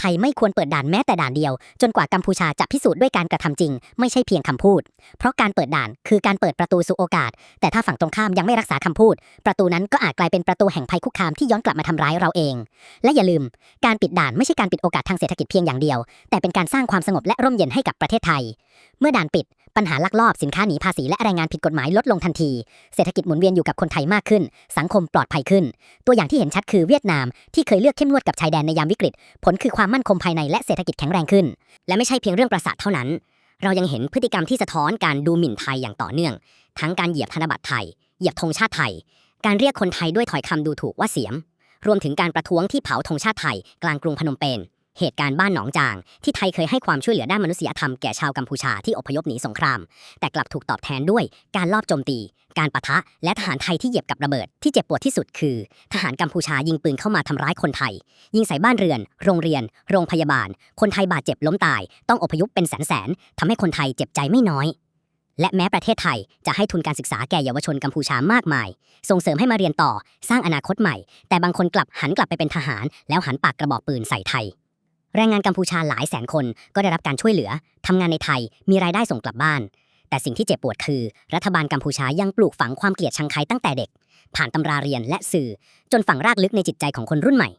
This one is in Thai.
ไทยไม่ควรเปิดด่านแม้แต่ด่านเดียว จนกว่ากัมพูชาจะพิสูจน์ด้วยการกระทำจริง ไม่ใช่เพียงคำพูด เพราะการเปิดด่านคือการเปิดประตูสู่โอกาส แต่ถ้าฝั่งตรงข้ามยังไม่รักษาคำพูด ประตูนั้นก็อาจกลายเป็นประตูแห่งภัยคุกคามที่ย้อนกลับมาทำร้ายเราเอง และอย่าลืม การปิดด่านไม่ใช่การปิดโอกาสทางเศรษฐกิจเพียงอย่างเดียว แต่เป็นการสร้างความสงบและร่มเย็นให้กับประเทศไทย เมื่อด่านปิด ปัญหาลักลอบสินค้าหนีภาษีและแรงงานผิดกฎหมายลดลงทันที เศรษฐกิจหมุนเวียนอยู่กับคนไทยมากขึ้น สังคมปลอดภัยขึ้น ตัวอย่างที่เห็นชัดคือเวียดนามที่เคยเลือกเข้มงวดกับชายแดนในยามวิกฤต ผลคือความมั่นคงภายในและเศรษฐกิจแข็งแรงขึ้น และไม่ใช่เพียงเรื่องประสาทเท่านั้น เรายังเห็นพฤติกรรมที่สะท้อนการดูหมิ่นไทยอย่างต่อเนื่อง ทั้งการเหยียบธนบัตรไทย เหยียบธงชาติไทย การเรียกคนไทยด้วยถ้อยคำดูถูกว่าเสียม รวมถึงการประท้วงที่เผาธงชาติไทย กลางกรุงพนมเปญ เหตุการณ์บ้านหนองจาง ที่ไทยเคยให้ความช่วยเหลือด้านมนุษยธรรมแก่ชาวกัมพูชาที่อพยพหนีสงคราม แต่กลับถูกตอบแทนด้วยการลอบโจมตี การปะทะ และทหารไทยที่เหยียบกับระเบิด ที่เจ็บปวดที่สุดคือ ทหารกัมพูชายิงปืนเข้ามาทำร้ายคนไทย ยิงใส่บ้านเรือน โรงเรียน โรงพยาบาล คนไทยบาดเจ็บล้มตาย ต้องอพยพเป็นแสนแสนทำให้คนไทยเจ็บใจไม่น้อยและแม้ประเทศไทยจะให้ทุนการศึกษาแก่เยาวชนกัมพูชามากมาย ส่งเสริมให้มาเรียนต่อ สร้างอนาคตใหม่ แต่บางคนกลับหันกลับไปเป็นทหาร แล้วหันปากกระบอกปืนใส่ไทย แรงงานกัมพูชาหลายแสนคนก็ได้รับการช่วยเหลือทำงานในไทยมีรายได้ส่งกลับบ้าน แต่สิ่งที่เจ็บปวดคือ รัฐบาลกัมพูชายังปลูกฝังความเกลียดชังใครตั้งแต่เด็ก ผ่านตำราเรียนและสื่อ จนฝังรากลึกในจิตใจของคนรุ่นใหม่